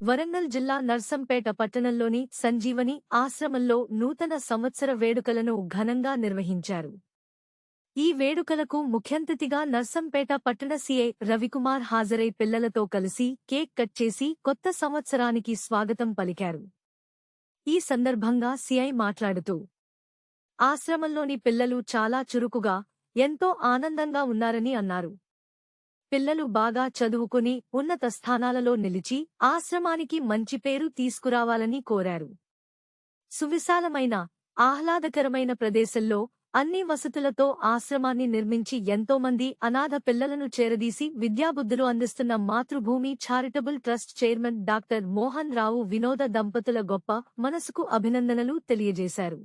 వరంగల్ జిల్లా నర్సంపేట పట్టణంలోని సంజీవని ఆశ్రమంలో నూతన సంవత్సర వేడుకలను ఘనంగా నిర్వహించారు. ఈ వేడుకలకు ముఖ్యంతిథిగా నర్సంపేట పట్టణ సీఐ రవికుమార్ హాజరై పిల్లలతో కలిసి కేక్ కట్ చేసి కొత్త సంవత్సరానికి స్వాగతం పలికారు. ఈ సందర్భంగా సీఐ మాట్లాడుతూ ఆశ్రమంలోని పిల్లలు చాలా చురుకుగా ఎంతో ఆనందంగా ఉన్నారని అన్నారు. పిల్లలు బాగా చదువుకుని ఉన్నత స్థానాలలో నిలిచి ఆశ్రమానికి మంచి పేరు తీసుకురావాలని కోరారు. సువిశాలమైన ఆహ్లాదకరమైన ప్రదేశంలో అన్ని వసతులతో ఆశ్రమాన్ని నిర్మించి ఎంతోమంది అనాథ పిల్లలను చేరదీసి విద్యాబుద్ధులు అందిస్తున్న Matrubhumi charitable trust chairman doctor Mohan Rao Vinoda దంపతుల గొప్ప మనసుకు అభినందనలు తెలియజేశారు.